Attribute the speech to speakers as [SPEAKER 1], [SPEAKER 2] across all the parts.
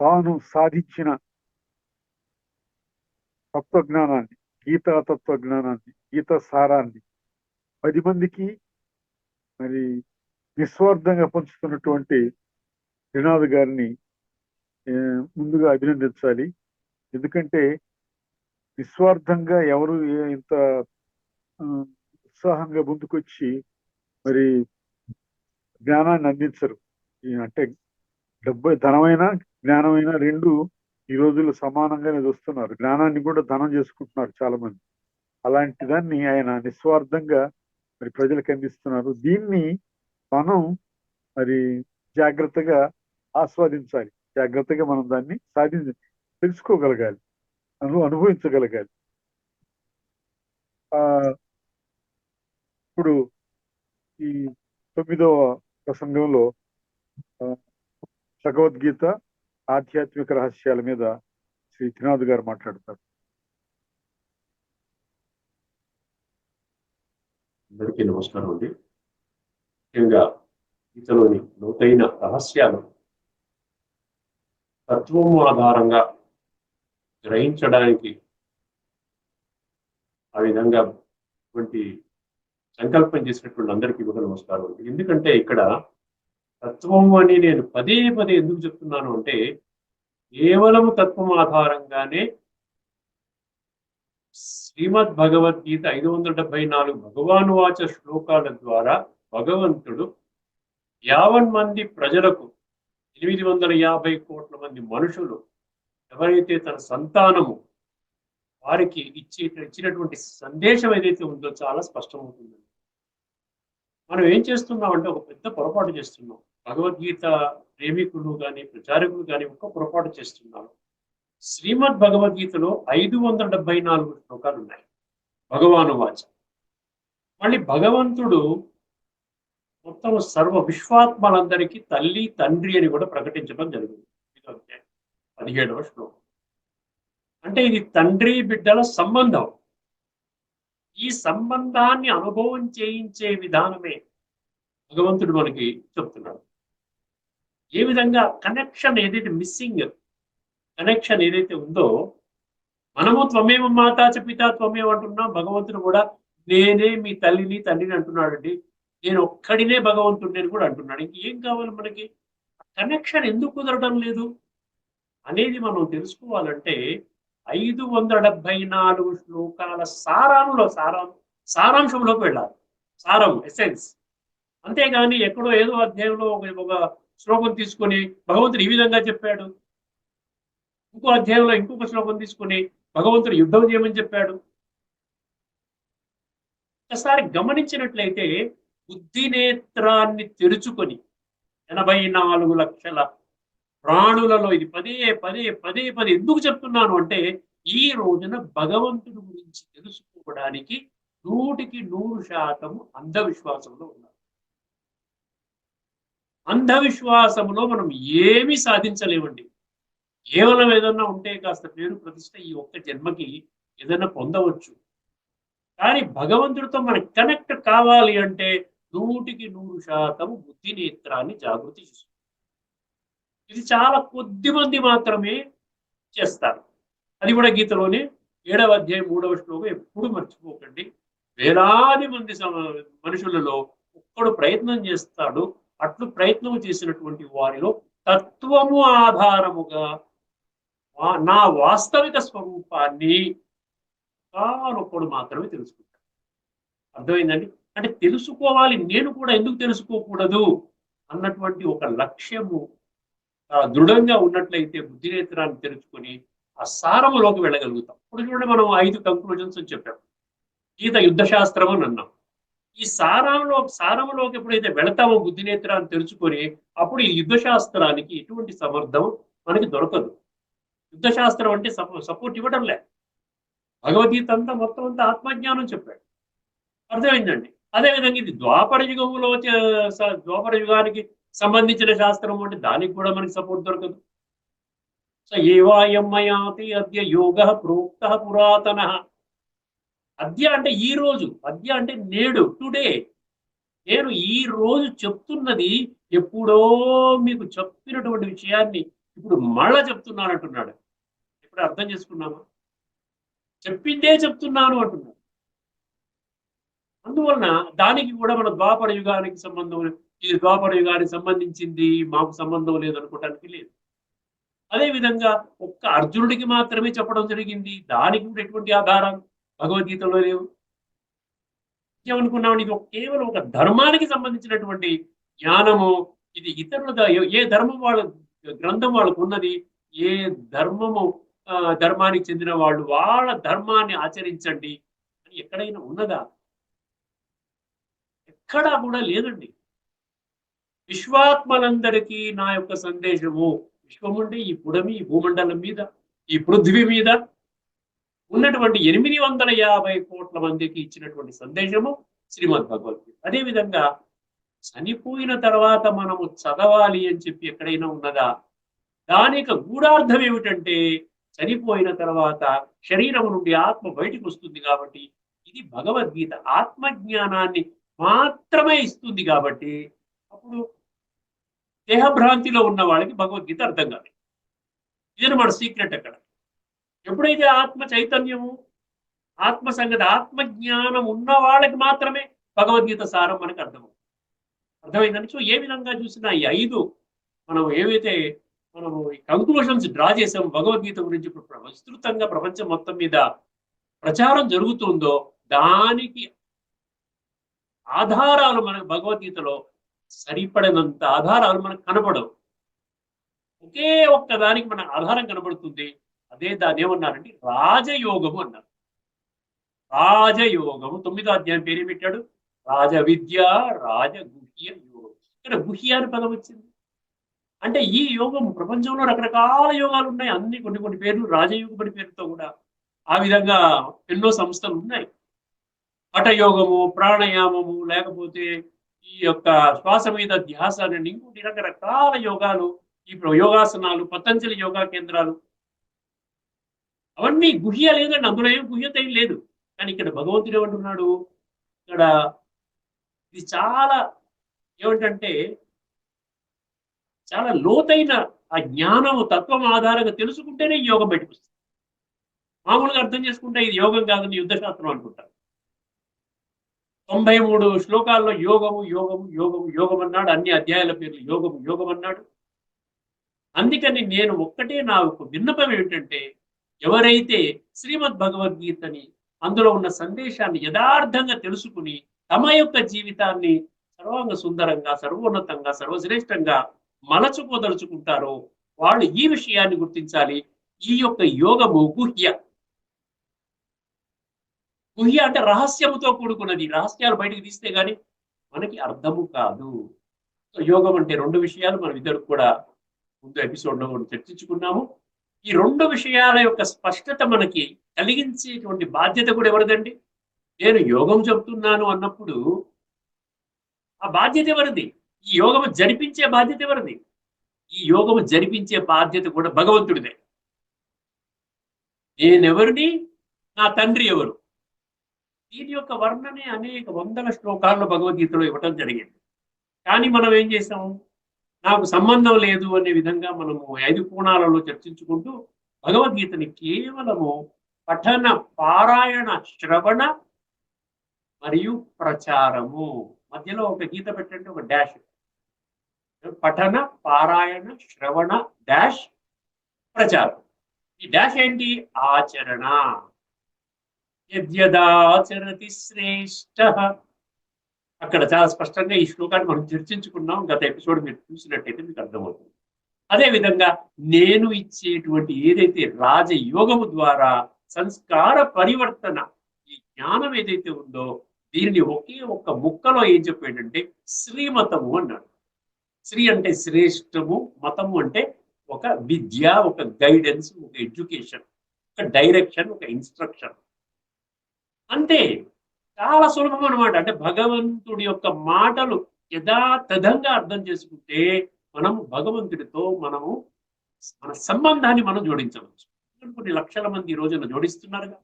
[SPEAKER 1] తాను సాధించిన తత్వజ్ఞానాన్ని గీతా తత్వజ్ఞానాన్ని గీత సారాన్ని పది మందికి మరి నిస్వార్థంగా పంచుతున్నటువంటి శ్రీనాథ్ గారిని ముందుగా అభినందించాలి. ఎందుకంటే నిస్వార్థంగా ఎవరు ఇంత ఉత్సాహంగా ముందుకొచ్చి మరి జ్ఞానాన్ని అందించరు. అంటే డబ్బు ధనమైన జ్ఞానమైన రెండు ఈ రోజుల్లో సమానంగానే చూస్తున్నారు. జ్ఞానాన్ని కూడా ధనం చేసుకుంటున్నారు చాలా మంది అలాంటి దాన్ని ఆయన నిస్వార్థంగా మరి ప్రజలకు అందిస్తున్నారు. దీన్ని మనం మరి జాగ్రత్తగా ఆస్వాదించాలి. జాగ్రత్తగా మనం దాన్ని సాధించ తెలుసుకోగలగాలి. అను అనుభవించగలగాలి. ఆ ఇప్పుడు ఈ తొమ్మిదవ ప్రసంగంలో ఆ, భగవద్గీత ఆధ్యాత్మిక రహస్యాల మీద శ్రీ త్రినాథ్ గారు మాట్లాడతారు.
[SPEAKER 2] అందరికీ నమస్కారం అండి. ముఖ్యంగా గీతలోని లోతైన రహస్యాలు తత్వము ఆధారంగా గ్రహించడానికి ఆ విధంగా వంటి సంకల్పం చేసినటువంటి అందరికీ కూడా నమస్కారం అండి. ఎందుకంటే ఇక్కడ తత్వం అని నేను పదే పదే ఎందుకు చెప్తున్నాను అంటే కేవలము తత్వం ఆధారంగానే శ్రీమద్ భగవద్గీత ఐదు వందల డెబ్బై నాలుగు భగవాను వాచ శ్లోకాల ద్వారా భగవంతుడు యావన్ మంది ప్రజలకు ఎనిమిది వందల యాభై కోట్ల మంది మనుషులు ఎవరైతే తన సంతానము వారికి ఇచ్చే ఇచ్చినటువంటి సందేశం ఏదైతే ఉందో చాలా స్పష్టమవుతుందండి. మనం ఏం చేస్తున్నాం అంటే ఒక పెద్ద పొరపాటు చేస్తున్నాం. భగవద్గీత ప్రేమికులు కానీ ప్రచారకులు కానీ ఒక పొరపాటు చేస్తున్నారు. శ్రీమద్ భగవద్గీతలో ఐదు వందల డెబ్బై నాలుగు శ్లోకాలు ఉన్నాయి. భగవాను వాచ. మళ్ళీ భగవంతుడు మొత్తం సర్వ విశ్వాత్మలందరికీ తల్లి తండ్రి అని కూడా ప్రకటించడం జరిగింది. ఇది పదిహేడవ శ్లోకం. అంటే ఇది తండ్రి బిడ్డల సంబంధం. ఈ సంబంధాన్ని అనుభవం చేయించే విధానమే భగవంతుడు మనకి చెప్తున్నాడు. ఏ విధంగా కనెక్షన్ ఏదైతే మిస్సింగ్ కనెక్షన్ ఏదైతే ఉందో మనము త్వమేమ మాతా చ పితా త్వమేవ అంటున్నాం భగవంతుడు కూడా నేనే మీ తల్లిని తండ్రిని అంటున్నాడండి. నేను ఒక్కడినే భగవంతుడిని అని కూడా అంటున్నాడు. ఇంకేం కావాలి మనకి? కనెక్షన్ ఎందుకు కుదరడం లేదు? అనేది మనం తెలుసుకోవాలంటే ఐదు వందల డెబ్బై నాలుగు శ్లోకాల సారంలో సారం సారాంశంలోకి వెళ్ళాలి. సారం ఎసెన్స్ అంతేగాని ఎక్కడో ఏదో అధ్యాయంలో ఒక శ్లోకం తీసుకొని భగవంతుడు ఈ విధంగా చెప్పాడు. ఇంకో అధ్యాయంలో ఇంకొక శ్లోకం తీసుకొని భగవంతుడు యుద్ధం చేయమని చెప్పాడు. ఒకసారి గమనించినట్లయితే బుద్ధి నేత్రాన్ని తెరుచుకొని ఎనభై నాలుగు లక్షల ప్రాణులలో ఇది పదే పదే పదే పదే ఎందుకు చెప్తున్నాను అంటే ఈ రోజున భగవంతుని గురించి తెలుసుకోవడానికి నూటికి నూరు శాతము అంధవిశ్వాసంలో ఉన్నారు. అంధవిశ్వాసంలో మనం ఏమీ సాధించలేమండి. కేవలం ఏదన్నా ఉంటే కాస్త పేరు ప్రతిష్ట ఈ ఒక్క జన్మకి ఏదైనా పొందవచ్చు. కానీ భగవంతుడితో మనకి కనెక్ట్ కావాలి అంటే నూటికి నూరు శాతం బుద్ధి నేత్రాన్ని జాగృతి చేసుకోవాలి ఇది చాలా కొద్ది మంది మాత్రమే చేస్తారు. అది కూడా గీతలోనే ఏడవ అధ్యాయం మూడవ శ్లోకం ఎప్పుడు మర్చిపోకండి. వేలాది మంది మనుషులలో ఒక్కడు ప్రయత్నం చేస్తాడు. అట్లు ప్రయత్నం చేసినటువంటి వారిలో తత్వము ఆధారముగా వా- నా వాస్తవిక స్వరూపాన్ని తానొక్కడు మాత్రమే తెలుసుకుంటాడు. అర్థమైందండి? అంటే తెలుసుకోవాలి. నేను కూడా ఎందుకు తెలుసుకోకూడదు? అన్నటువంటి ఒక లక్ష్యము దృఢంగా ఉన్నట్లయితే బుద్ధి నేత్రాన్ని తెరుచుకొని ఆ సారములోకి వెళ్ళగలుగుతాం. ఇప్పుడు చూడండి మనం ఐదు కంక్లూజన్స్ అని చెప్పాం. గీత యుద్ధ శాస్త్రం అని అన్నాం. ఈ సారంలో సారములోకి ఎప్పుడైతే వెళతామో బుద్ధి నేత్రాన్ని తెరుచుకొని అప్పుడు ఈ యుద్ధ శాస్త్రానికి ఎటువంటి సమర్థం మనకి దొరకదు. యుద్ధ శాస్త్రం అంటే సపోర్ట్ ఇవ్వడం లే భగవద్గీత అంతా మొత్తం అంతా ఆత్మజ్ఞానం చెప్పాడు. అర్థమైందండి? అదేవిధంగా ఇది ద్వాపర యుగంలో స- ద్వాపర యుగానికి సంబంధించిన శాస్త్రం అంటే దానికి కూడా మనకి సపోర్ట్ దొరకదు. సో ఏవాయం అద్య యోగ ప్రోక్త పురాతన. అద్య అంటే ఈ రోజు అద్య అంటే నేడు టుడే. నేను ఈ రోజు చెప్తున్నది ఎప్పుడో మీకు చెప్పినటువంటి విషయాన్ని ఇప్పుడు మళ్ళా చెప్తున్నాను అంటున్నాడు ఇప్పుడు అర్థం చేసుకున్నామా? చెప్పిందే చెప్తున్నాను అంటున్నాడు. అందువలన దానికి కూడా మన ద్వాపర యుగానికి సంబంధం ఇది ద్వాపర యుగానికి సంబంధించింది మాకు సంబంధం లేదు అనుకోవటానికి లేదు. అదే విధంగా ఒక్క అర్జునుడికి మాత్రమే చెప్పడం జరిగింది. దానికి కూడా ఎటువంటి ఆధారాలు భగవద్గీతలో లేవు. ఏమనుకున్నాం ఇది కేవలం ఒక ధర్మానికి సంబంధించినటువంటి జ్ఞానము ఇది ఇతరుల ఏ ధర్మం వాళ్ళ గ్రంథం వాళ్ళకు ఉన్నది ఏ ధర్మము ధర్మానికి చెందిన వాళ్ళు వాళ్ళ ధర్మాన్ని ఆచరించండి అని ఎక్కడైనా ఉన్నదా? ఎక్కడా కూడా లేదండి. విశ్వాత్మలందరికీ నా యొక్క సందేశము. విశ్వం అంటే ఈ పుడమి ఈ భూమండలం మీద ఈ పృథ్వీ మీద ఉన్నటువంటి ఎనిమిది వందల యాభై కోట్ల మందికి ఇచ్చినటువంటి సందేశము శ్రీమద్ భగవద్గీత. అదేవిధంగా చనిపోయిన తర్వాత మనము చదవాలి అని చెప్పి ఎక్కడైనా ఉన్నదా? దాని యొక్క గూఢార్థం ఏమిటంటే చనిపోయిన తర్వాత శరీరం నుండి ఆత్మ బయటికి వస్తుంది కాబట్టి ఇది భగవద్గీత. ఆత్మ జ్ఞానాన్ని మాత్రమే ఇస్తుంది కాబట్టి అప్పుడు దేహభ్రాంతిలో ఉన్న వాళ్ళకి భగవద్గీత అర్థం కాదు. ఇది మన సీక్రెట్ అక్కడ. ఎప్పుడైతే ఆత్మ చైతన్యము ఆత్మ సంగతి ఆత్మ జ్ఞానం ఉన్న వాళ్ళకి మాత్రమే భగవద్గీత సారం మనకు అర్థమవుతుంది. అర్థమైందని సో ఏ విధంగా చూసినా ఈ ఐదు మనం ఏవైతే మనము ఈ కంక్లూషన్స్ డ్రా చేసాము భగవద్గీత గురించి ఇప్పుడు విస్తృతంగా ప్రపంచం మొత్తం మీద ప్రచారం జరుగుతుందో దానికి ఆధారాలు మనకు భగవద్గీతలో సరిపడినంత ఆధారాలు మనకు కనపడవు ఒకే ఒక్క దానికి మనకు ఆధారం కనబడుతుంది. అదే దాన్ని ఏమన్నారంటే రాజయోగము అన్నారు. రాజయోగము తొమ్మిదో అధ్యాయం పేరు పెట్టాడు? రాజ విద్య రాజగుహ్య యోగం. ఇక్కడ గుహ్య అని పదం వచ్చింది. అంటే ఈ యోగం ప్రపంచంలో రకరకాల యోగాలు ఉన్నాయి. అన్ని కొన్ని కొన్ని పేర్లు రాజయోగం అని పేరుతో కూడా ఆ విధంగా ఎన్నో సంస్థలు ఉన్నాయి. హఠయోగము ప్రాణాయామము లేకపోతే ఈ యొక్క శ్వాస మీద ధ్యాస అని ఇంకోటి రకరకాల యోగాలు ఈ యోగాసనాలు పతంజలి యోగా కేంద్రాలు. అవన్నీ గుహ్య లేదండి అందులో ఏం గుహ్యత ఏం లేదు. కానీ ఇక్కడ భగవంతుడు ఏమంటున్నాడు? ఇక్కడ ఇది చాలా ఏమిటంటే చాలా లోతైన ఆ జ్ఞానము తత్వం ఆధారంగా తెలుసుకుంటేనే ఈ యోగం బయటకు వస్తుంది మామూలుగా అర్థం చేసుకుంటే ఇది యోగం కాదని యుద్ధశాస్త్రం అనుకుంటారు. తొంభై మూడు శ్లోకాల్లో యోగము యోగము యోగము యోగం అన్నాడు అన్ని అధ్యాయాల పేర్లు యోగము యోగం అన్నాడు అందుకని నేను ఒక్కటే నా ఒక విన్నపం ఏమిటంటే ఎవరైతే శ్రీమద్ భగవద్గీతని అందులో ఉన్న సందేశాన్ని యథార్థంగా తెలుసుకుని తమ యొక్క జీవితాన్ని సర్వాంగ సుందరంగా సర్వోన్నతంగా సర్వశ్రేష్టంగా మలచుకోదలుచుకుంటారో వాళ్ళు ఈ విషయాన్ని గుర్తించాలి. ఈ యొక్క యోగము గుహ్య. గుహ్య అంటే రహస్యముతో కూడుకున్నది. రహస్యాలు బయటకు తీస్తే గాని మనకి అర్థము కాదు. సో యోగం అంటే రెండు విషయాలు మనం ఇద్దరు కూడా ముందు ఎపిసోడ్ చర్చించుకున్నాము. ఈ రెండు విషయాల యొక్క స్పష్టత మనకి కలిగించేటువంటి బాధ్యత కూడా ఎవరిదండి? నేను యోగం చెబుతున్నాను అన్నప్పుడు ఆ బాధ్యత ఎవరిది? ఈ యోగము జరిపించే బాధ్యత ఎవరిది? ఈ యోగము జరిపించే బాధ్యత కూడా భగవంతుడిదే. నేనెవరిని? నా తండ్రి ఎవరు? దీని యొక్క వర్ణనే అనేక వందల శ్లోకాల్లో భగవద్గీతలో ఇవ్వటం జరిగింది. కానీ మనం ఏం చేసాం నాకు సంబంధం లేదు అనే విధంగా మనము ఐదు కోణాలలో చర్చించుకుంటూ భగవద్గీతని కేవలము పఠన పారాయణ శ్రవణ మరియు ప్రచారము. మధ్యలో ఒక గీత పెట్టండి ఒక డాష్. పఠన పారాయణ శ్రవణ డాష్ ప్రచారం. ఈ డాష్ ఏంటి? ఆచరణ. యద్యదాచరతి శ్రేష్ట. అక్కడ చాలా స్పష్టంగా ఈ శ్లోకాన్ని మనం చర్చించుకున్నాం గత ఎపిసోడ్ మీరు చూసినట్టయితే మీకు అర్థమవుతుంది. అదే విధంగా నేను ఇచ్చేటువంటి ఏదైతే రాజయోగము ద్వారా సంస్కార పరివర్తన ఈ జ్ఞానం ఏదైతే ఉందో దీనిని ఒకే ఒక్క ముక్కలో ఏం చెప్పాడంటే శ్రీమతము అన్నాడు. శ్రీ అంటే శ్రేష్టము మతము అంటే ఒక విద్య ఒక గైడెన్స్ ఒక ఎడ్యుకేషన్ ఒక డైరెక్షన్ ఒక ఇన్స్ట్రక్షన్. అంతే. చాలా సులభం అనమాట అంటే భగవంతుడి యొక్క మాటలు యథాతథంగా అర్థం చేసుకుంటే మనం భగవంతుడితో మనము మన సంబంధాన్ని మనం జోడించవచ్చు. కొన్ని లక్షల మంది ఈ రోజున జోడిస్తున్నారుగా.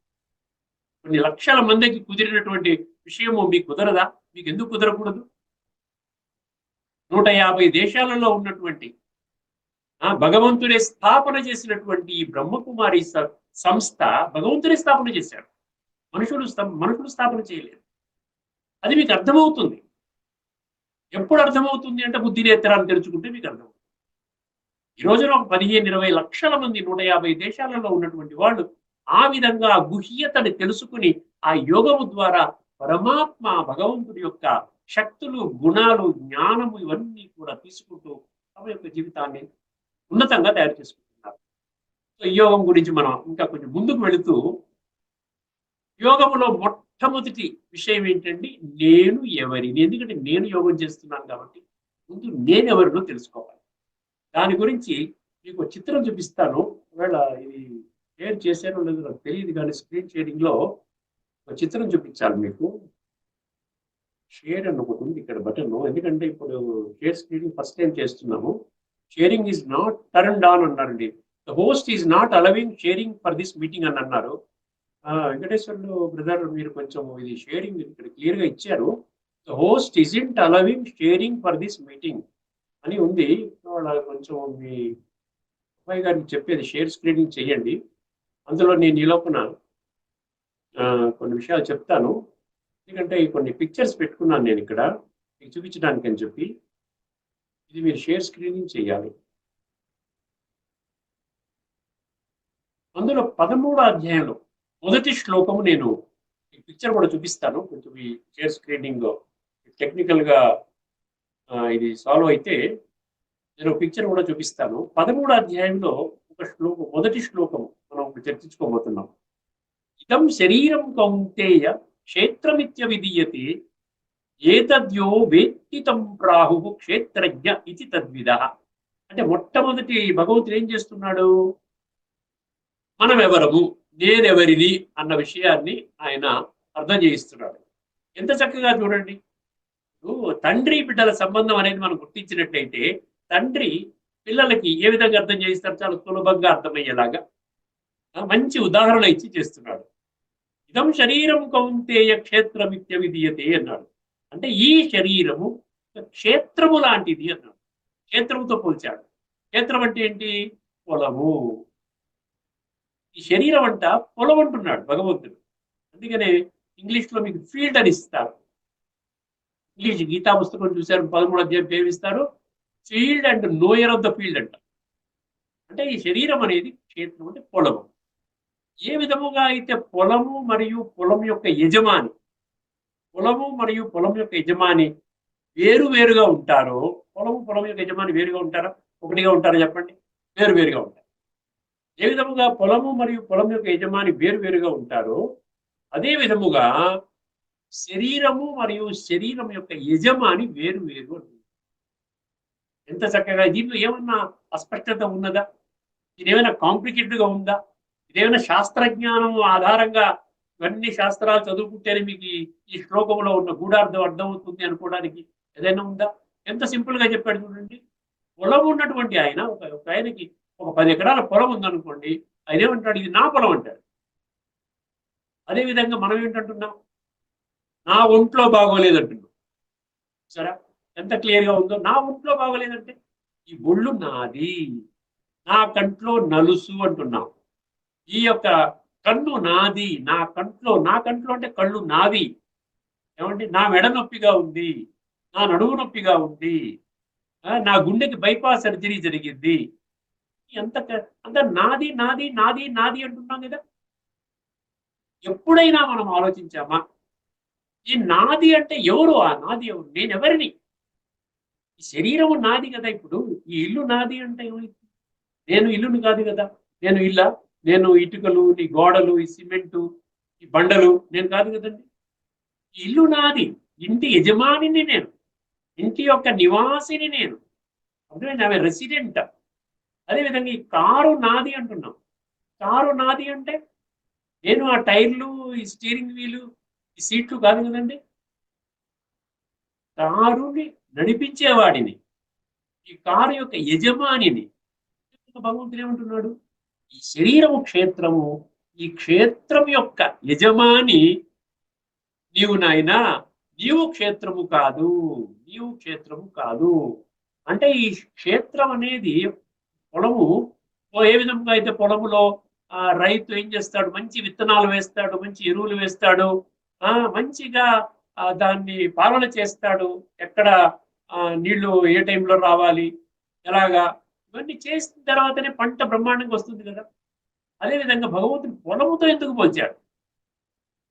[SPEAKER 2] కొన్ని లక్షల మందికి కుదిరినటువంటి విషయము మీకు కుదరదా? మీకు ఎందుకు కుదరకూడదు? నూట యాభై దేశాలలో ఉన్నటువంటి ఆ భగవంతుడే స్థాపన చేసినటువంటి ఈ బ్రహ్మకుమారి సంస్థ భగవంతుడే స్థాపన చేశాడు. మనుషులు మనుషులు స్థాపన చేయలేదు. అది మీకు అర్థమవుతుంది. ఎప్పుడు అర్థమవుతుంది అంటే బుద్ధి నేత్రాన్ని తెరుచుకుంటే మీకు అర్థమవుతుంది. ఈ రోజున ఒక పదిహేను ఇరవై లక్షల మంది నూట యాభై దేశాలలో ఉన్నటువంటి వాళ్ళు ఆ విధంగా గుహ్యతని తెలుసుకుని ఆ యోగము ద్వారా పరమాత్మ భగవంతుడి యొక్క శక్తులు గుణాలు జ్ఞానము ఇవన్నీ కూడా తీసుకుంటూ తమ యొక్క జీవితాన్ని ఉన్నతంగా తయారు చేసుకుంటున్నారు. సో ఈ యోగం గురించి మనం ఇంకా కొంచెం ముందుకు వెళుతూ యోగములో మొట్టమొదటి విషయం ఏంటండి? నేను ఎవరిని? ఎందుకంటే నేను యోగం చేస్తున్నాను కాబట్టి ముందు నేను ఎవరినో తెలుసుకోవాలి. దాని గురించి మీకు చిత్రం చూపిస్తాను. ఒకవేళ ఇది షేర్ చేశానో లేదో నాకు తెలియదు కానీ స్క్రీన్ షేరింగ్లో ఒక చిత్రం చూపించాలి మీకు. షేర్ అని ఒకటి ఉంది ఇక్కడ బటన్ ఎందుకంటే ఇప్పుడు షేర్ స్క్రీనింగ్ ఫస్ట్ టైం చేస్తున్నాము. Sharing is not turn on అన్నారండి. The host is not allowing sharing for this meeting అని అన్నారు. ఆ, వెంకటేశ్వర్లు బ్రదర్ మీరు కొంచెం ఇది షేరింగ్ ఇక్కడ క్లియర్గా ఇచ్చారు. The host isn't allowing sharing for this meeting అని ఉంది. వాళ్ళ కొంచెం మీ అబ్బాయి గారికి చెప్పేది షేర్ స్క్రీనింగ్ చేయండి. అందులో నేను ఈ లోపల కొన్ని విషయాలు చెప్తాను. ఎందుకంటే కొన్ని పిక్చర్స్ పెట్టుకున్నాను నేను ఇక్కడ. మీకు చూపించడానికి అని చెప్పి ఇది మీరు షేర్ స్క్రీనింగ్ చేయాలి. అందులో పదమూడో అధ్యాయంలో మొదటి శ్లోకము నేను ఈ పిక్చర్ కూడా చూపిస్తాను. కొంచెం ఈ షేర్ స్క్రీనింగ్ టెక్నికల్గా ఇది సాల్వ్ అయితే నేను పిక్చర్ కూడా చూపిస్తాను. పదమూడు అధ్యాయంలో ఒక శ్లోకం మొదటి శ్లోకం మనం చర్చించుకోబోతున్నాం. ఇదం శరీరం కౌంతేయ క్షేత్రమిత్య విధీయతే ఏతద్యో వేత్తితం ప్రాహు క్షేత్రజ్ఞ ఇది తద్విద అంటే మొట్టమొదటి భగవంతుడు ఏం చేస్తున్నాడు? మనం ఎవరము నేనెవరిని అన్న విషయాన్ని ఆయన అర్థం చేయిస్తున్నాడు. ఎంత చక్కగా చూడండి. తండ్రి బిడ్డల సంబంధం అనేది మనం గుర్తించినట్లయితే తండ్రి పిల్లలకి ఏ విధంగా అర్థం చేయిస్తారు? చాలా సులభంగా అర్థమయ్యేలాగా. మంచి ఉదాహరణ ఇచ్చి చేస్తున్నాడు. ఇదం శరీరం కౌంతేయ క్షేత్రమిత్య విధీయతే అన్నాడు. అంటే ఈ శరీరము క్షేత్రము లాంటిది అన్నాడు. క్షేత్రముతో పోల్చాడు. క్షేత్రం అంటే ఏంటి? పొలము. ఈ శరీరం అంట పొలం అంటున్నాడు భగవంతుడు. అందుకనే ఇంగ్లీష్లో మీకు ఫీల్డ్ అని ఇస్తారు. ఇంగ్లీష్ గీతా పుస్తకం చూశారు పదమూడు అధ్యాయం పేవిస్తారు field and knower of the field అంట. అంటే ఈ శరీరం అనేది క్షేత్రం అంటే పొలము. ఏ విధముగా అయితే పొలము మరియు పొలం యొక్క యజమాని పొలము మరియు పొలం యొక్క యజమాని వేరు వేరుగా ఉంటారో పొలము పొలం యొక్క యజమాని వేరుగా ఉంటారా? ఒకటిగా ఉంటారా చెప్పండి? వేరు వేరుగా ఉంటారు. ఏ విధముగా పొలము మరియు పొలం యొక్క యజమాని వేరువేరుగా ఉంటారో అదే విధముగా శరీరము మరియు శరీరం యొక్క యజమాని వేరు అంటుంది ఎంత చక్కగా దీంట్లో ఏమన్నా అస్పష్టత ఉన్నదా? ఇదేమైనా కాంప్లికేటెడ్గా ఉందా? ఇదేమైనా శాస్త్రజ్ఞానం ఆధారంగా ఇవన్నీ శాస్త్రాలు చదువుకుంటేనే మీకు ఈ- శ్లోకంలో ఉన్న గూఢార్థం అర్థమవుతుంది అనుకోవడానికి ఏదైనా ఉందా? ఎంత సింపుల్గా చెప్పాడు చూడండి. పొలం ఉన్నటువంటి ఆయన ఒక ఆయనకి ఒక పది ఎకరాల పొలం ఉందనుకోండి ఆయన ఏమంటాడు ఇది నా పొలం అంటాడు. అదేవిధంగా మనం ఏంటంటున్నాం? నా ఒంట్లో బాగోలేదంటున్నాం. సరే ఎంత క్లియర్గా ఉందో? నా ఒంట్లో బాగోలేదంటే ఈ ఒళ్ళు నాది నా కంట్లో నలుసు అంటున్నాం. ఈ యొక్క కన్ను నాది నా కంట్లో నా కంట్లో అంటే కళ్ళు నావి. ఏమంటే నా మెడ నొప్పిగా ఉంది నా నడువు నొప్పిగా ఉంది నా గుండెకి బైపాస్ సర్జరీ జరిగింది ఎంత అంత నాది నాది నాది నాది అంటున్నాం కదా. ఎప్పుడైనా మనం ఆలోచించామా? ఈ నాది అంటే ఎవరు? ఆ నాది ఎవరు? నేను ఎవరిని? ఈ శరీరము నాది కదా ఇప్పుడు. ఈ ఇల్లు నాది అంటే ఏమైంది? నేను ఇల్లుని కాదు కదా. నేను ఇల్లా నేను ఇటుకలు ఈ గోడలు ఈ సిమెంటు ఈ బండలు నేను కాదు కదండి. ఈ ఇల్లు నాది. ఇంటి యజమానిని నేను. ఇంటి యొక్క నివాసిని నేను. అర్థమైంది? ఆమె రెసిడెంట్ అదేవిధంగా ఈ కారు నాది అంటున్నాం. కారు నాది అంటే నేను ఆ టైర్లు ఈ స్టీరింగ్ వీలు ఈ సీట్లు కాదు కదండి. కారుని నడిపించేవాడిని. ఈ కారు యొక్క యజమానిని. భగవంతుడు ఏమంటున్నాడు? ఈ శరీరము క్షేత్రము ఈ క్షేత్రం యొక్క యజమాని నీవు నాయనా నీవు క్షేత్రము కాదు నీవు క్షేత్రము కాదు. అంటే ఈ క్షేత్రం అనేది పొలము ఏ విధంగా అయితే పొలములో ఆ రైతు ఏం చేస్తాడు? మంచి విత్తనాలు వేస్తాడు మంచి ఎరువులు వేస్తాడు ఆ మంచిగా దాన్ని పాలన చేస్తాడు. ఎక్కడ నీళ్ళు ఏ టైంలో రావాలి? ఎలాగా? ఇవన్నీ చేసిన తర్వాతనే పంట బ్రహ్మాండంగా వస్తుంది కదా. అదేవిధంగా భగవంతుడు పొలముతో ఎందుకు పోల్చాడు?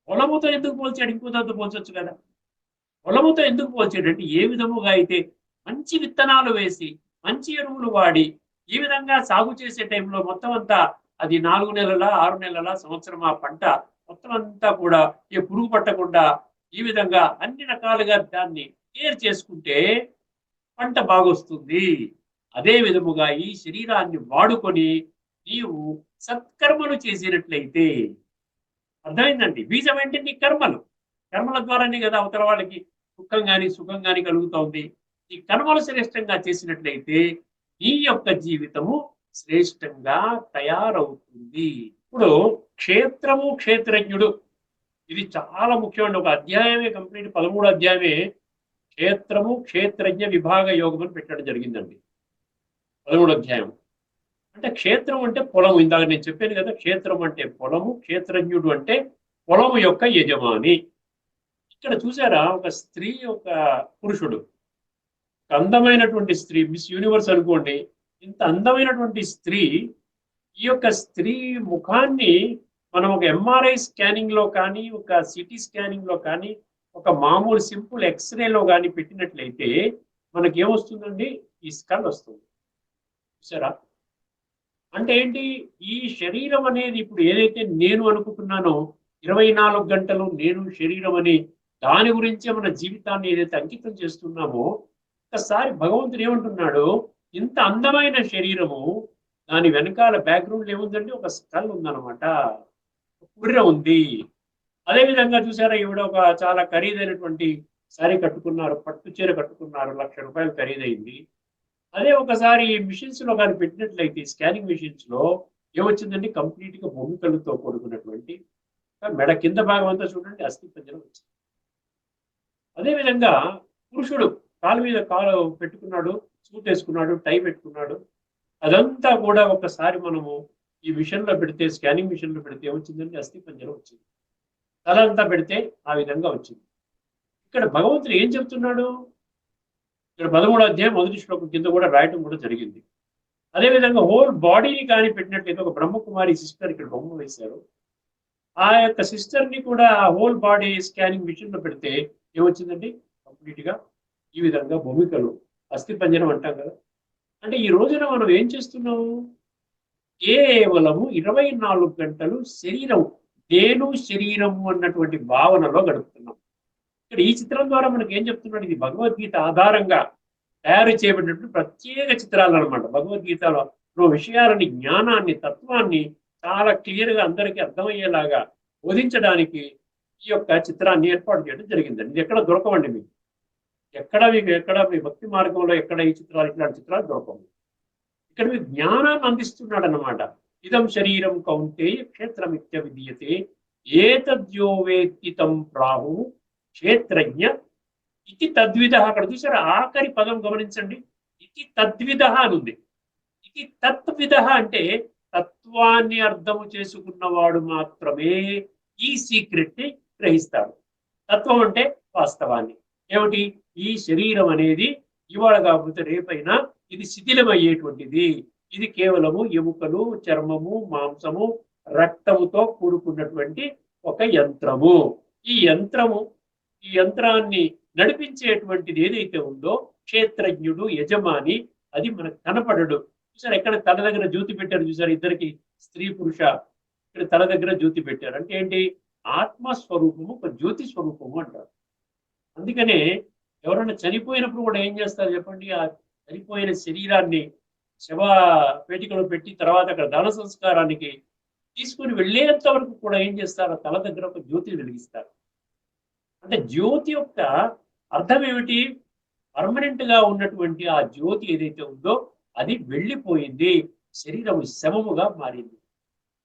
[SPEAKER 2] పొలముతో ఎందుకు పోల్చాడు? ఇంకో దాంతో పోల్చొచ్చు కదా. పొలముతో ఎందుకు పోల్చాడు? అంటే ఏ విధముగా అయితే మంచి విత్తనాలు వేసి మంచి ఎరువులు వాడి ఈ విధంగా సాగు చేసే టైంలో మొత్తం అంతా అది నాలుగు నెలల ఆరు నెలల సంవత్సరం ఆ పంట మొత్తం అంతా కూడా ఏ పురుగు పట్టకుండా ఈ విధంగా అన్ని రకాలుగా దాన్ని కేర్ చేసుకుంటే పంట బాగొస్తుంది. అదే విధముగా ఈ శరీరాన్ని వాడుకొని నీవు సత్కర్మలు చేసినట్లయితే అర్థమైందండి? బీజం అంటే నీ కర్మలు. కర్మల ద్వారానే కదా అవతల వాళ్ళకి దుఃఖం కానీ సుఖం కానీ కలుగుతోంది. ఈ కర్మలు శ్రేష్టంగా చేసినట్లయితే నీ యొక్క జీవితము శ్రేష్టంగా తయారవుతుంది. ఇప్పుడు క్షేత్రము క్షేత్రజ్ఞుడు. ఇది చాలా ముఖ్యమైన ఒక అధ్యాయమే కంప్లీట్ పదమూడు అధ్యాయమే క్షేత్రము క్షేత్రజ్ఞ విభాగ యోగం అని పెట్టడం జరిగిందండి. పదమూడు అధ్యాయం. అంటే క్షేత్రం అంటే పొలము. ఇందాక నేను చెప్పాను కదా క్షేత్రం అంటే పొలము క్షేత్రజ్ఞుడు అంటే పొలము యొక్క యజమాని. ఇక్కడ చూసారా ఒక స్త్రీ ఒక పురుషుడు. అందమైనటువంటి స్త్రీ మిస్ యూనివర్స్ అనుకోండి ఇంత అందమైనటువంటి స్త్రీ ఈ యొక్క స్త్రీ ముఖాన్ని మనం ఒక ఎంఆర్ఐ స్కానింగ్లో కానీ ఒక సిటీ స్కానింగ్లో కానీ ఒక మామూలు సింపుల్ ఎక్స్రేలో కానీ పెట్టినట్లయితే మనకి ఏమొస్తుందండి ఈ స్కల్ వస్తుంది. చూసారా? అంటే ఏంటి? ఈ శరీరం అనేది ఇప్పుడు ఏదైతే నేను అనుకుంటున్నానో ఇరవై నాలుగు గంటలు నేను శరీరం అని దాని గురించే మన జీవితాన్ని ఏదైతే అంకితం చేస్తున్నామో ఒక్కసారి భగవంతుడు ఏమంటున్నాడు? ఇంత అందమైన శరీరము దాని వెనకాల బ్యాక్గ్రౌండ్ ఏముందంటే ఒక స్కల్ ఉందన్నమాట. కుర్ర ఉంది. అదే విధంగా చూసారా ఈవిడ ఒక చాలా ఖరీదైనటువంటి శారీ కట్టుకున్నారు. పట్టు చీర కట్టుకున్నారు. లక్ష రూపాయలు ఖరీదైంది. అదే ఒకసారి మిషన్స్లో కానీ పెట్టినట్లయితే స్కానింగ్ మిషన్స్లో ఏమొచ్చిందంటే కంప్లీట్గా భూమికలతో కూడుకున్నటువంటి మెడ కింద భాగం అంతా చూడండి అస్థిపంజరం వచ్చింది. అదే విధంగా పురుషుడు కాలు మీద కాలు పెట్టుకున్నాడు సూట్ వేసుకున్నాడు టై పెట్టుకున్నాడు. అదంతా కూడా ఒకసారి మనము ఈ మిషన్లో పెడితే స్కానింగ్ మిషన్లో పెడితే ఏమొచ్చిందంటే అస్థి పంజరం వచ్చింది. తల అంతా పెడితే ఆ విధంగా వచ్చింది. ఇక్కడ భగవంతుడు ఏం చెప్తున్నాడు? ఇక్కడ పదమూడు అధ్యాయం మొదటి శ్లోకం కింద కూడా రాయటం కూడా జరిగింది. అదేవిధంగా హోల్ బాడీని కానీ పెట్టినట్లయితే ఒక బ్రహ్మకుమారి సిస్టర్ ఇక్కడ బొమ్మ వేశారు. ఆ యొక్క సిస్టర్ని కూడా ఆ హోల్ బాడీ స్కానింగ్ మిషన్లో పెడితే ఏమొచ్చిందండి? కంప్లీట్గా ఈ విధంగా భూమికలు అస్థి పంజరం అంటాం కదా. అంటే ఈ రోజున మనం ఏం చేస్తున్నాము? కేవలము ఇరవై నాలుగు గంటలు శరీరం నేను శరీరము అన్నటువంటి భావనలో గడుపుతున్నాం. ఇక్కడ ఈ చిత్రం ద్వారా మనకి ఏం చెప్తున్నాడు? ఇది భగవద్గీత ఆధారంగా తయారు చేయబడినటువంటి ప్రత్యేక చిత్రాలు అనమాట భగవద్గీతలో విషయాలని జ్ఞానాన్ని తత్వాన్ని చాలా క్లియర్గా అందరికీ అర్థమయ్యేలాగా బోధించడానికి ఈ యొక్క చిత్రాన్ని ఏర్పాటు చేయడం జరిగిందండి. ఇది ఎక్కడ దొరకవండి మీకు? ఎక్కడ మీకు ఎక్కడ మీ భక్తి మార్గంలో ఎక్కడ ఈ చిత్రాలు ఇట్లాంటి చిత్రాలు దొరకవు. ఇక్కడ మీకు జ్ఞానాన్ని అందిస్తున్నాడు అనమాట ఇదం శరీరం కౌంటేయ క్షేత్రమిత్య విద్యతే ఏతద్యో వేత్తి ప్రాహు క్షేత్రజ్ఞ ఇది తద్విధ అక్కడ చూసారా ఆఖరి పదం గమనించండి. ఇది తద్విధ అని ఉంది. ఇది తత్విధ అంటే తత్వాన్ని అర్థము చేసుకున్నవాడు మాత్రమే ఈ సీక్రెట్ని గ్రహిస్తాడు. తత్వం అంటే వాస్తవాన్ని. ఏమిటి? ఈ శరీరం అనేది ఇవాళ కాకపోతే రేపైనా ఇది శిథిలమయ్యేటువంటిది. ఇది కేవలము ఎముకలు చర్మము మాంసము రక్తముతో కూడుకున్నటువంటి ఒక యంత్రము. ఈ యంత్రము ఈ యంత్రాన్ని నడిపించేటువంటిది ఏదైతే ఉందో క్షేత్రజ్ఞుడు యజమాని అది మనకు కనపడడు. చూసారు ఎక్కడ తల దగ్గర జ్యోతి పెట్టారు చూసారు ఇద్దరికి? స్త్రీ పురుష ఇక్కడ తల దగ్గర జ్యోతి పెట్టారు. అంటే ఏంటి? ఆత్మస్వరూపము ఒక జ్యోతి స్వరూపము అంటారు. అందుకనే ఎవరైనా చనిపోయినప్పుడు కూడా ఏం చేస్తారు చెప్పండి? ఆ చనిపోయిన శరీరాన్ని శవ పేటికలో పెట్టి తర్వాత అక్కడ దాన సంస్కారానికి తీసుకుని వెళ్ళేంత వరకు కూడా ఏం చేస్తారు? తల దగ్గర ఒక జ్యోతిని వెలిగిస్తారు. అంటే జ్యోతి యొక్క అర్థం ఏమిటి? పర్మనెంట్గా ఉన్నటువంటి ఆ జ్యోతి ఏదైతే ఉందో అది వెళ్ళిపోయింది. శరీరం శవముగా మారింది.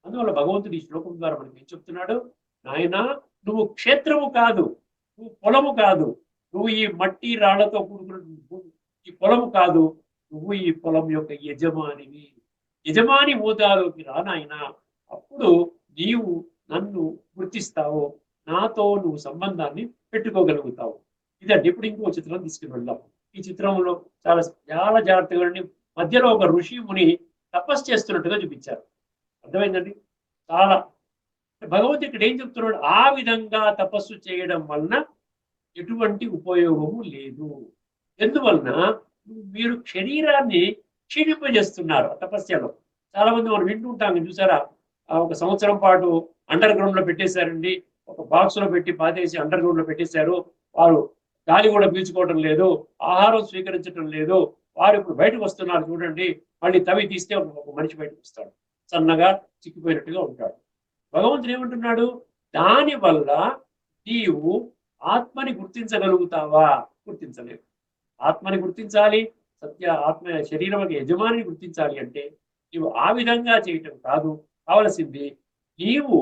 [SPEAKER 2] అందువల్ల భగవంతుడు ఈ శ్లోకం ద్వారా మనకి ఏం చెప్తున్నాడు? నాయన నువ్వు క్షేత్రము కాదు నువ్వు పొలము కాదు నువ్వు ఈ మట్టి రాళ్ళతో కూడుకున్న ఈ పొలం కాదు నువ్వు ఈ పొలం యొక్క యజమానివి. యజమాని హోదాలోకి రానాయన అప్పుడు నీవు నన్ను గుర్తిస్తావు నాతో నువ్వు సంబంధాన్ని పెట్టుకోగలుగుతావు. ఇదండి ఇప్పుడు ఇంకో చిత్రం తీసుకుని వెళ్దాం ఈ చిత్రంలో చాలా చాలా జాగ్రత్తగా మధ్యలో ఒక ఋషి ముని తపస్సు చేస్తున్నట్టుగా చూపించారు. అర్థమైందండి? చాలా. భగవంతుడు ఇక్కడ ఏం చెప్తున్నాడు? ఆ విధంగా తపస్సు చేయడం వలన ఎటువంటి ఉపయోగము లేదు. ఎందువలన? మీరు శరీరాన్ని క్షీణింపజేస్తున్నారు తపస్యలో. చాలా మంది మనం వింటుంటాం చూసారా? ఒక సంవత్సరం పాటు అండర్ గ్రౌండ్లో పెట్టేశారండి. ఒక బాక్స్లో పెట్టి పాతేసి అండర్ గ్రౌండ్లో పెట్టేశారు. వారు గాలి కూడా పీల్చుకోవడం లేదు ఆహారం స్వీకరించడం లేదు. వారు ఇప్పుడు బయటకు వస్తున్నారు చూడండి. మళ్ళీ తవి తీస్తే ఒక ఒక మనిషి బయటకు వస్తాడు. సన్నగా చిక్కిపోయినట్టుగా ఉంటాడు. భగవంతుడు ఏమంటున్నాడు? దాని వల్ల నీవు ఆత్మని గుర్తించగలుగుతావా? గుర్తించలేవు ఆత్మని గుర్తించాలి సత్య ఆత్మ శరీరం యజమానిని గుర్తించాలి అంటే నీవు ఆ విధంగా చేయటం కాదు కావలసింది నీవు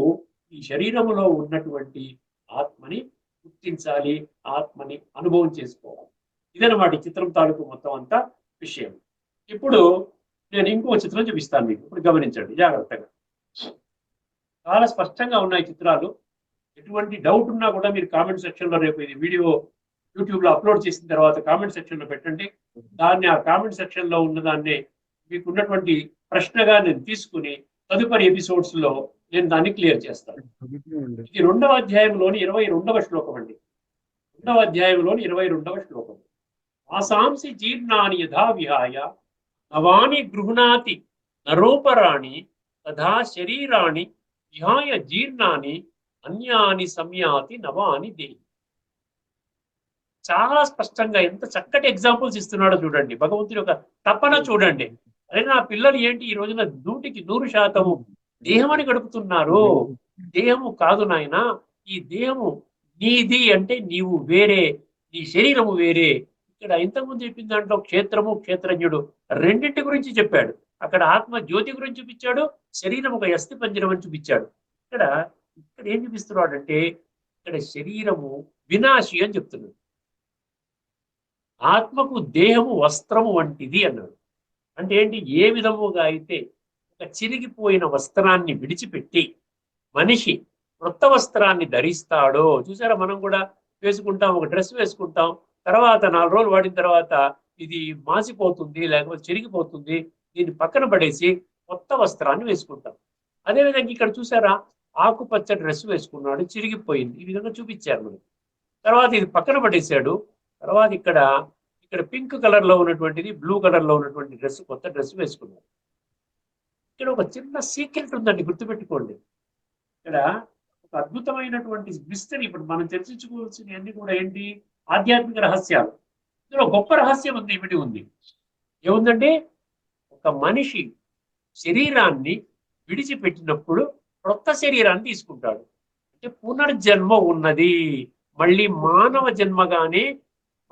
[SPEAKER 2] ఈ శరీరములో ఉన్నటువంటి ఆత్మని గుర్తించాలి ఆత్మని అనుభవం చేసుకోవాలి. ఇదన్నమాట చిత్రం తాలూకు మొత్తం అంతా విషయం. ఇప్పుడు నేను ఇంకో చిత్రం చూపిస్తాను మీకు. ఇప్పుడు గమనించండి. జాగ్రత్తగా. చాలా స్పష్టంగా ఉన్నాయి చిత్రాలు. ఎటువంటి డౌట్ ఉన్నా కూడా మీరు కామెంట్ సెక్షన్లో రేపు ఇది వీడియో యూట్యూబ్లో అప్లోడ్ చేసిన తర్వాత కామెంట్ సెక్షన్లో పెట్టండి. దాన్ని ఆ కామెంట్ సెక్షన్లో ఉన్నదాన్ని మీకు ఉన్నటువంటి ప్రశ్నగా నేను తీసుకుని తదుపరి ఎపిసోడ్స్లో నేను దాన్ని క్లియర్ చేస్తాను. ఇది రెండవ అధ్యాయంలోని ఇరవై రెండవ శ్లోకం అండి. రెండవ అధ్యాయంలోని ఇరవై రెండవ శ్లోకం. ఆసాంసి జీర్ణాని యథా విహాయ నవాని గృహణాతి నరోపరాణి తథా శరీరాణి విహాయ జీర్ణాని అన్యాని సంయాతి నవాని దేహి. చాలా స్పష్టంగా ఎంత చక్కటి ఎగ్జాంపుల్స్ ఇస్తున్నాడో చూడండి. భగవంతుడి యొక్క తపన చూడండి. అరే నా పిల్లలు ఏంటి ఈ రోజున నూటికి నూరు శాతము దేహమని గడుపుతున్నారు? దేహము కాదు నాయన ఈ దేహము నీది అంటే నీవు వేరే నీ శరీరము వేరే. ఇక్కడ ఇంతకుముందు చెప్పిన దాంట్లో క్షేత్రము క్షేత్రజ్ఞుడు రెండింటి గురించి చెప్పాడు. అక్కడ ఆత్మ జ్యోతి గురించి చూపించాడు శరీరం ఒక అస్థి పంజరం అని చూపించాడు. ఇక్కడ ఇక్కడ ఏం చూపిస్తున్నాడు అంటే ఇక్కడ శరీరము వినాశి అని చెప్తున్నాడు. ఆత్మకు దేహము వస్త్రము వంటిది అన్నాడు. అంటే ఏంటి? ఏ విధముగా అయితే ఒక చిరిగిపోయిన వస్త్రాన్ని విడిచిపెట్టి మనిషి కొత్త వస్త్రాన్ని ధరిస్తాడో చూసారా మనం కూడా వేసుకుంటాం ఒక డ్రెస్ వేసుకుంటాం తర్వాత నాలుగు రోజులు వాడిన తర్వాత ఇది మాసిపోతుంది లేకపోతే చిరిగిపోతుంది దీన్ని పక్కన పడేసి కొత్త వస్త్రాన్ని వేసుకుంటాం. అదేవిధంగా ఇక్కడ చూసారా? ఆకుపచ్చ డ్రెస్ వేసుకున్నాడు చిరిగిపోయింది. ఈ విధంగా చూపించారు మనకి. తర్వాత ఇది పక్కన పడేశాడు. తర్వాత ఇక్కడ ఇక్కడ పింక్ కలర్లో ఉన్నటువంటిది బ్లూ కలర్లో ఉన్నటువంటి డ్రెస్ కొత్త డ్రెస్ వేసుకున్నాడు. ఇక్కడ ఒక చిన్న సీక్రెట్ ఉందండి గుర్తుపెట్టుకోండి. ఇక్కడ ఒక అద్భుతమైనటువంటి మిస్టరీ ఇప్పుడు మనం చర్చించుకోవాల్సిన అన్ని కూడా ఏంటి? ఆధ్యాత్మిక రహస్యాలు. ఇందులో గొప్ప రహస్యం ఉంది ఇమిడి ఉంది? ఏముందంటే ఒక మనిషి శరీరాన్ని విడిచిపెట్టినప్పుడు క్రొత్త శరీరాన్ని తీసుకుంటాడు. అంటే పునర్జన్మ ఉన్నది. మళ్ళీ మానవ జన్మగానే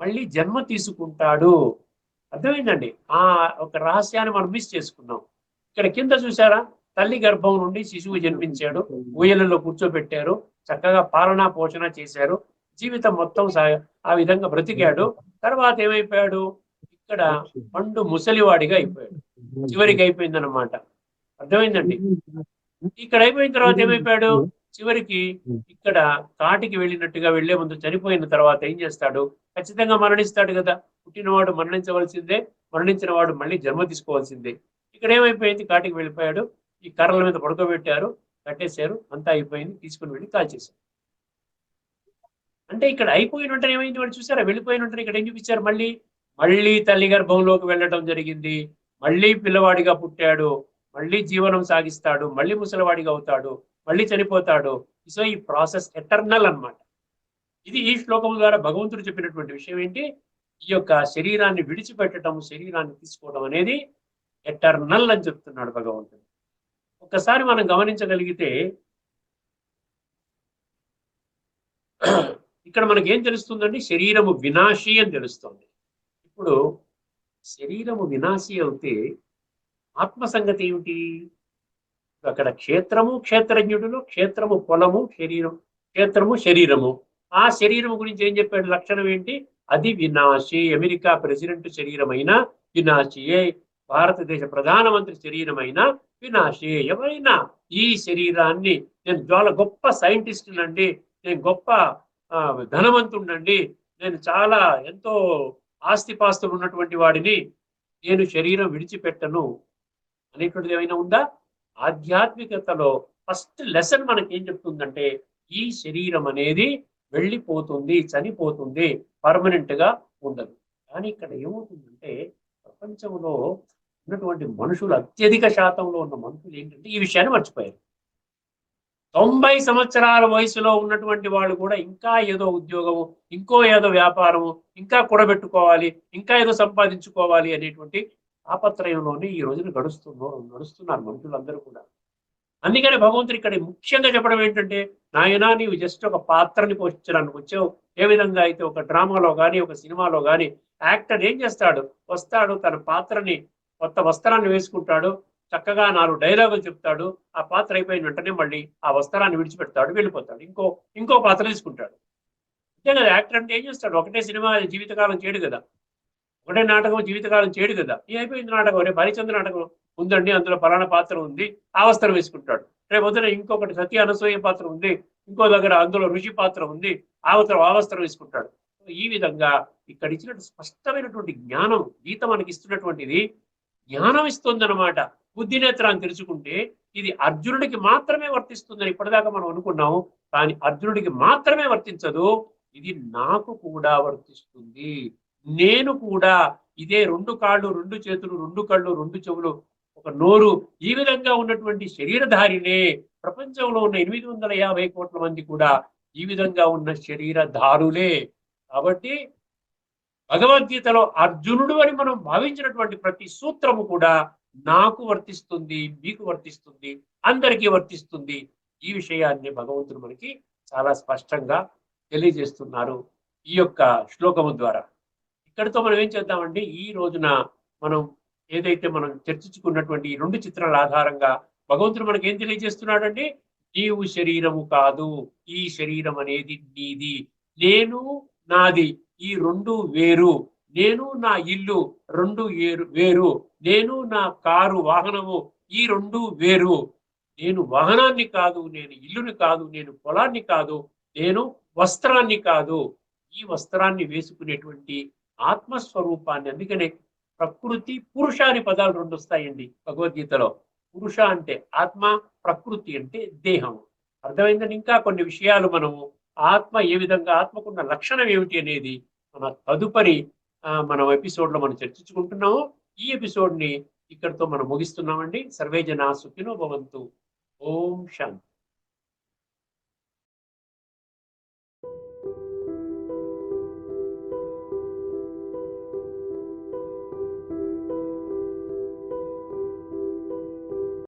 [SPEAKER 2] మళ్ళీ జన్మ తీసుకుంటాడు. అర్థమైందండి? ఆ ఒక రహస్యాన్ని మనం మిస్ చేసుకున్నాం. ఇక్కడ కింద చూసారా? తల్లి గర్భం నుండి శిశువు జన్మించాడు. ఊయలలో కూర్చోబెట్టారు. చక్కగా పాలనా పోషణ చేశారు. జీవితం మొత్తం ఆ విధంగా బ్రతికాడు. తర్వాత ఏమైపోయాడు? ఇక్కడ పండు ముసలివాడిగా అయిపోయాడు. చివరికి అయిపోయిందన్నమాట. అర్థమైందండి? ఇక్కడ అయిపోయిన తర్వాత ఏమైపోయాడు? చివరికి ఇక్కడ కాటికి వెళ్ళినట్టుగా వెళ్ళే ముందు చనిపోయిన తర్వాత ఏం చేస్తాడు? ఖచ్చితంగా మరణిస్తాడు కదా. పుట్టినవాడు మరణించవలసిందే. మరణించిన వాడు మళ్ళీ జన్మ తీసుకోవాల్సిందే. ఇక్కడ ఏమైపోయింది? కాటికి వెళ్ళిపోయాడు. ఈ కర్రల మీద పడుకోబెట్టారు. కట్టేశారు. అంతా అయిపోయింది. తీసుకుని వెళ్ళి కాల్చేశారు అంటే ఇక్కడ అయిపోయిన వెంటనే ఏమైంది? వాడు చూసారా? వెళ్ళిపోయిన వెంటనే ఇక్కడ ఏం చూపించారు? మళ్ళీ మళ్ళీ తల్లి గర్భంలోకి వెళ్ళడం జరిగింది. మళ్ళీ పిల్లవాడిగా పుట్టాడు. మళ్ళీ జీవనం సాగిస్తాడు మళ్ళీ ముసలివాడిగా అవుతాడు మళ్ళీ చనిపోతాడు. సో ఈ ప్రాసెస్ ఎటర్నల్ అన్నమాట. ఇది ఈ శ్లోకం ద్వారా భగవంతుడు చెప్పినటువంటి విషయం ఏంటి? ఈ యొక్క శరీరాన్ని విడిచిపెట్టడం శరీరాన్ని తీసుకోవడం అనేది ఎటర్నల్ అని చెప్తున్నాడు భగవంతుడు. ఒక్కసారి మనం గమనించగలిగితే ఇక్కడ మనకి ఏం తెలుస్తుందండి? శరీరము వినాశి అని తెలుస్తుంది. ఇప్పుడు శరీరము వినాశి అయితే ఆత్మ సంగతి ఏమిటి? అక్కడ క్షేత్రము క్షేత్రజ్ఞుడును క్షేత్రము పొలము శరీరం క్షేత్రము శరీరము. ఆ శరీరము గురించి ఏం చెప్పాడు? లక్షణం ఏంటి? అది వినాశి. America president శరీరమైన వినాశియే. భారతదేశ ప్రధానమంత్రి శరీరమైన వినాశి. వినాశేయమైన ఈ శరీరాన్ని నేను చాలా గొప్ప సైంటిస్ట్ అండి నేను గొప్ప ఆ, నేను చాలా ఎంతో ఆస్తిపాస్తులు ఉన్నటువంటి వాడిని నేను శరీరం విడిచిపెట్టను. అనేటువంటిది ఏమైనా ఉందా? ఆధ్యాత్మికతలో ఫస్ట్ లెసన్ మనకి ఏం చెప్తుందంటే ఈ శరీరం అనేది వెళ్ళిపోతుంది చనిపోతుంది పర్మనెంట్గా ఉండదు. కానీ ఇక్కడ ఏమవుతుందంటే ప్రపంచంలో ఉన్నటువంటి మనుషులు అత్యధిక శాతంలో ఉన్న మనుషులు ఏంటంటే ఈ విషయాన్ని మర్చిపోయారు. తొంభై సంవత్సరాల వయసులో ఉన్నటువంటి వాళ్ళు కూడా ఇంకా ఏదో ఉద్యోగము ఇంకో ఏదో వ్యాపారము ఇంకా కూడబెట్టుకోవాలి ఇంకా ఏదో సంపాదించుకోవాలి అనేటువంటి ఆపత్రయంలోనే ఈ రోజున గడుస్తున్నో నడుస్తున్నారు మనుషులందరూ కూడా. అందుకని భగవంతుడు ఇక్కడ ముఖ్యంగా చెప్పడం ఏంటంటే నాయనా నీవు జస్ట్ ఒక పాత్రని పోషించడానికి వచ్చావు. ఏ విధంగా అయితే ఒక డ్రామాలో కానీ ఒక సినిమాలో కానీ యాక్టర్ ఏం చేస్తాడు? వస్తాడు తన పాత్రని కొత్త వస్త్రాన్ని వేసుకుంటాడు చక్కగా నాలుగు డైలాగులు చెప్తాడు ఆ పాత్ర అయిపోయిన వెంటనే మళ్ళీ ఆ వస్త్రాన్ని విడిచిపెడతాడు వెళ్ళిపోతాడు. ఇంకో ఇంకో పాత్ర తీసుకుంటాడు. అంతే కదా యాక్టర్ అంటే ఏం చేస్తాడు? ఒకటే సినిమా జీవితకాలం చేయడు కదా. ఒకటే నాటకం జీవితకాలం చేయడు కదా. ఏ అయిపోయింది నాటకం. రేపు హరిచంద్ర నాటకం ఉందండి. అందులో పలానా పాత్ర ఉంది. ఆ వస్త్రం వేసుకుంటాడు. రేపు వదిన ఇంకొకటి సత్య అనసూయ పాత్ర ఉంది. ఇంకో దగ్గర అందులో ఋషి పాత్ర ఉంది. ఆ వస్త్రం ఆ వస్త్రం వేసుకుంటాడు. ఈ విధంగా ఇక్కడ ఇచ్చినట్టు స్పష్టమైనటువంటి జ్ఞానం గీత మనకి ఇస్తున్నటువంటిది జ్ఞానం ఇస్తుందన్నమాట. బుద్ధి నేత్రాన్ని తెరుచుకుంటే ఇది అర్జునుడికి మాత్రమే వర్తిస్తుందని ఇప్పటిదాకా మనం అనుకున్నాము. కానీ అర్జునుడికి మాత్రమే వర్తించదు. ఇది నాకు కూడా వర్తిస్తుంది. నేను కూడా ఇదే రెండు కాళ్ళు రెండు చేతులు రెండు కళ్ళు రెండు చెవులు ఒక నోరు ఈ విధంగా ఉన్నటువంటి శరీరధారినే ప్రపంచంలో ఉన్న ఎనిమిది వందల యాభై కోట్ల మంది కూడా ఈ విధంగా ఉన్న శరీరధారులే. కాబట్టి భగవద్గీతలో అర్జునుడు అని మనం భావించినటువంటి ప్రతి సూత్రము కూడా నాకు వర్తిస్తుంది మీకు వర్తిస్తుంది అందరికీ వర్తిస్తుంది. ఈ విషయాన్ని భగవంతుడు మనకి చాలా స్పష్టంగా తెలియజేస్తున్నారు ఈ యొక్క శ్లోకము ద్వారా. ఇక్కడితో మనం ఏం చేద్దామంటే ఈ రోజున మనం ఏదైతే మనం చర్చించుకున్నటువంటి ఈ రెండు చిత్రాల ఆధారంగా భగవంతుడు మనకి ఏం తెలియజేస్తున్నాడంటే నీవు శరీరము కాదు ఈ శరీరం అనేది నీది నేను నాది ఈ రెండు వేరు నేను నా ఇల్లు రెండు ఏరు వేరు నేను నా కారు వాహనము ఈ రెండు వేరు. నేను వాహనాన్ని కాదు నేను ఇల్లుని కాదు నేను పొలాన్ని కాదు నేను వస్త్రాన్ని కాదు. ఈ వస్త్రాన్ని వేసుకునేటువంటి ఆత్మస్వరూపాన్ని. అందుకనే ప్రకృతి పురుష అనే పదాలు రెండు వస్తాయండి భగవద్గీతలో. పురుష అంటే ఆత్మ ప్రకృతి అంటే దేహం. అర్థమైందని ఇంకా కొన్ని విషయాలు మనము ఆత్మ ఏ విధంగా ఆత్మకున్న లక్షణం ఏమిటి అనేది మన తదుపరి మనం ఎపిసోడ్లో మనం చర్చించుకుంటున్నాము. ఈ ఎపిసోడ్ని ఇక్కడితో మనం ముగిస్తున్నామండి. సర్వేజన సుఖినో భవంతు. ఓం శాంతి.